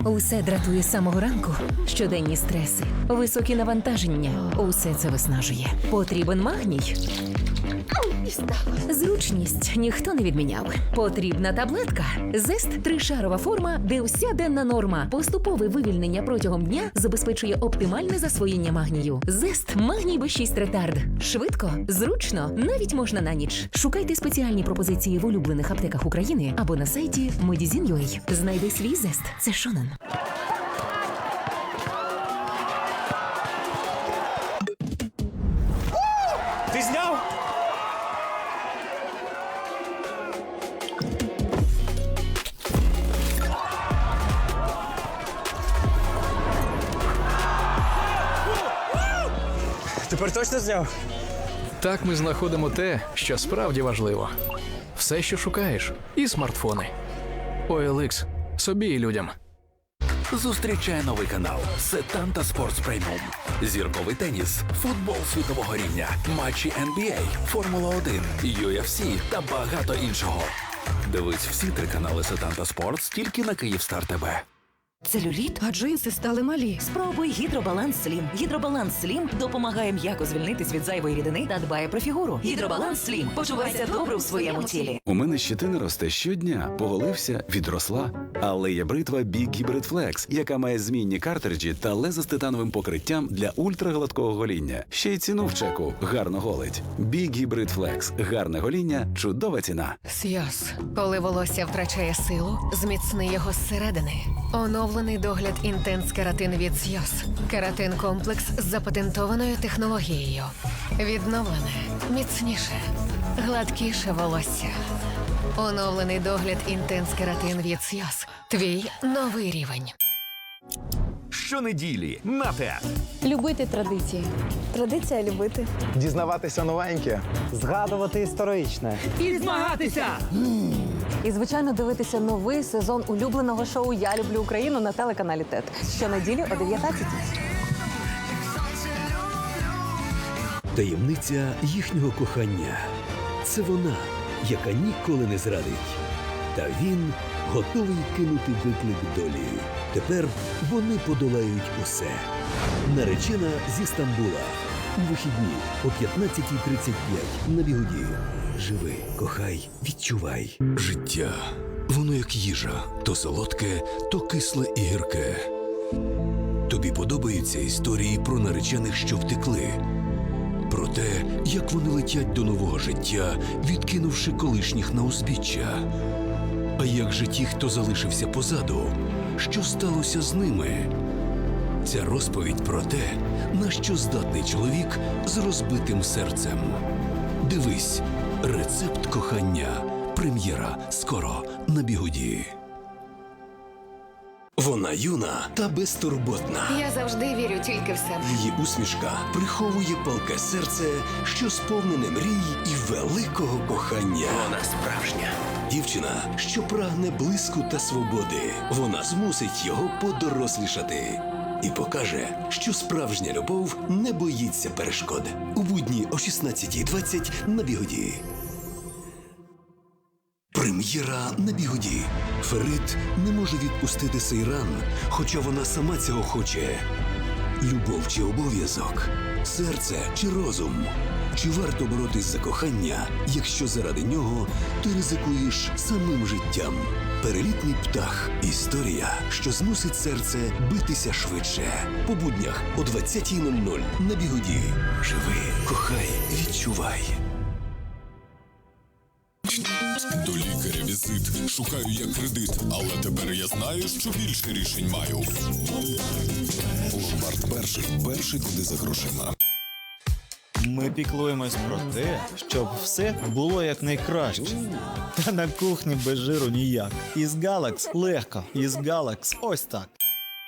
Усе дратує з самого ранку. Щоденні стреси, високі навантаження. Усе це виснажує. Потрібен магній. Зручність ніхто не відміняв. Потрібна таблетка. Зест тришарова форма, де вся денна норма. Поступове вивільнення протягом дня забезпечує оптимальне засвоєння магнію. Зест магній B6 ретард. Швидко, зручно, навіть можна на ніч. Шукайте спеціальні пропозиції в улюблених аптеках України або на сайті Medizin.ua. Знайди свій зест. Це Шонен. Ти зняв? Тепер точно зняв? Так ми знаходимо те, що справді важливо. Все, що шукаєш, і смартфони. OLX. собі і людям. Зустрічає новий канал Сетанта Sports Premium. Зірковий теніс, футбол світового рівня, матчі NBA, Формула 1, UFC та багато іншого. Дивись всі три канали Сетанта Спортс тільки на Київстар ТВ. Целюліт? А джинси стали малі. Спробуй гідробаланс Слім. Гідробаланс Слім допомагає м'яко звільнитись від зайвої рідини та дбає про фігуру. Гідробаланс Слім. Почувайся добре у своєму тілі. У мене щетина росте щодня, поголився, відросла. Але є бритва Big Hybrid Flex, яка має змінні картриджі та лезо з титановим покриттям для ультрагладкого гоління. Ще й ціну в чеку гарно голить. Big Hybrid Flex. гарне гоління, чудова ціна. Сйоз. Коли волосся втрачає силу, зміцни його зсередини. Оновлений догляд інтенс кератин від Сйоз. Кератин комплекс з запатентованою технологією. Відновлене, міцніше, гладкіше волосся. Оновлений догляд інтенс кератин від Сйоз. Твій новий рівень. Щонеділі на ТЕТ. Любити традиції. Традиція любити. Дізнаватися новеньке. Згадувати історичне. І, звичайно, дивитися новий сезон улюбленого шоу Я люблю Україну на телеканалі ТЕТ. Щонеділі о 19 Таємниця їхнього кохання це вона, яка ніколи не зрадить. Та він готовий кинути виклик долі. Тепер вони подолають усе. Наречена зі Стамбула. У вихідні о 15.35 на бігуді. Живи, кохай, відчувай. Життя. Воно як їжа, то солодке, то кисле і гірке. Тобі подобаються історії про наречених, що втекли про те, як вони летять до нового життя, відкинувши колишніх на узбіччя. А як же ті, хто залишився позаду, що сталося з ними? Ця розповідь про те, на що здатний чоловік з розбитим серцем. Дивись, рецепт кохання. Прем'єра скоро на бігуді. Вона юна та безтурботна. Я завжди вірю тільки в себе. Її усмішка приховує палке серце, що сповнене мрій і великого кохання. Вона справжня. Дівчина, що прагне блиску та свободи. Вона змусить його подорослішати. І покаже, що справжня любов не боїться перешкод. У будні о 16.20 на бігоді. Прем'єра на бігоді. Ферит не може відпустити Сейран, хоча вона сама цього хоче. Любов чи обов'язок, серце чи розум. Чи варто боротись за кохання, якщо заради нього ти ризикуєш самим життям? Перелітний птах історія, що змусить серце битися швидше. По буднях о 20.00 на бігоді. Живи, кохай, відчувай. До лікаря візит. Шукаю я кредит, але тепер я знаю, що більше рішень маю. Ломбард перший. Перший куди за грошима. Ми піклуємось про те, щоб все було якнайкраще. Та на кухні без жиру ніяк. Із Галакс легко. Із Галакс ось так.